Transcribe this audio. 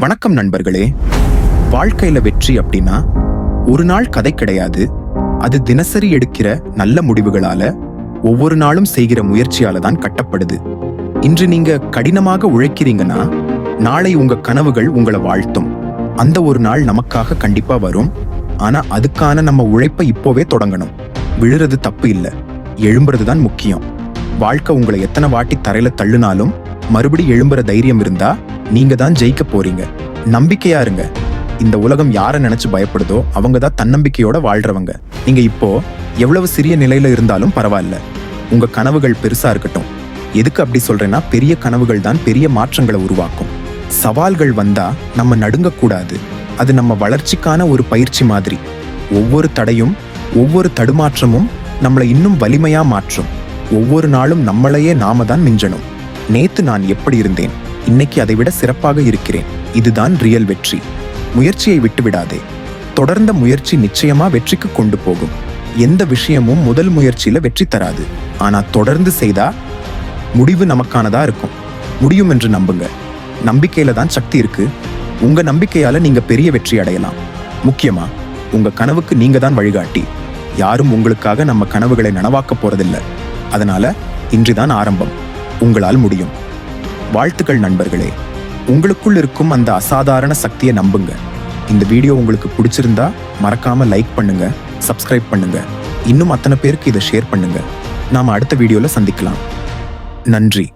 வணக்கம் நண்பர்களே. வாழ்க்கையில வெற்றி அப்படின்னா ஒரு நாள் கதை கிடையாது. அது தினசரி எடுக்கிற நல்ல முடிவுகளால ஒவ்வொரு நாளும் செய்கிற முயற்சியால தான் கட்டப்படுது. இன்று நீங்க கடினமாக உழைக்கிறீங்கன்னா நாளை உங்க கனவுகள் உங்களை வாழ்த்தும். அந்த ஒரு நாள் நமக்காக கண்டிப்பா வரும். ஆனா அதுக்கான நம்ம உழைப்பை இப்போவே தொடங்கணும். விழுறது தப்பு இல்ல. எழும்புறது தான் முக்கியம். வாழ்க்கை உங்களை எத்தனை வாட்டி தரையில தள்ளுனாலும் மறுபடி எழும்புற தைரியம் இருந்தா நீங்க தான் ஜெயிக்க போறீங்க. நம்பிக்கையா இருங்க. இந்த உலகம் யாரை நினைச்சு பயப்படுதோ அவங்க தான் தன்னம்பிக்கையோட வாழ்றவங்க. நீங்க இப்போ எவ்வளவு சிறிய நிலையில இருந்தாலும் பரவாயில்ல. உங்க கனவுகள் பெருசா இருக்கட்டும். எதுக்கு அப்படி சொல்றேன்னா பெரிய கனவுகள் தான் பெரிய மாற்றங்களை உருவாக்கும். சவால்கள் வந்தா நம்ம நடுங்கக்கூடாது. அது நம்ம வளர்ச்சிக்கான ஒரு பயிற்சி மாதிரி. ஒவ்வொரு தடையும் ஒவ்வொரு தடுமாற்றமும் நம்மளை இன்னும் வலிமையா மாற்றும். ஒவ்வொரு நாளும் நம்மளையே நாம தான் மிஞ்சணும். நேத்து நான் எப்படி இருந்தேன்? இன்னைக்கு அதை விட சிறப்பாக இருக்கிறேன். இதுதான் ரியல் வெற்றி. முயற்சியை விட்டு விடாதே தொடர்ந்த முயற்சி நிச்சயமா வெற்றிக்கு கொண்டு போகும். எந்த விஷயமும் முதல் முயற்சியில வெற்றி தராது. ஆனா தொடர்ந்து செய்தா முடிவு நமக்கானதா இருக்கும். முடியும் என்று நம்புங்க. நம்பிக்கையில தான் சக்தி இருக்கு. உங்க நம்பிக்கையால நீங்க பெரிய வெற்றி அடையலாம். முக்கியமா உங்க கனவுக்கு நீங்க தான் வழிகாட்டி. யாரும் உங்களுக்காக நம்ம கனவுகளை நனவாக்க போறதில்லை. அதனால இன்றுதான் ஆரம்பம். உங்களால் முடியும். வாழ்த்துக்கள் நண்பர்களே. உங்களுக்குள் இருக்கும் அந்த அசாதாரண சக்தியை நம்புங்க. இந்த வீடியோ உங்களுக்கு பிடிச்சிருந்தா மறக்காம லைக் பண்ணுங்க சப்ஸ்கிரைப் பண்ணுங்க. இன்னும் அத்தனை பேருக்கு இதை ஷேர் பண்ணுங்க. நாம அடுத்த வீடியோல சந்திக்கலாம். நன்றி.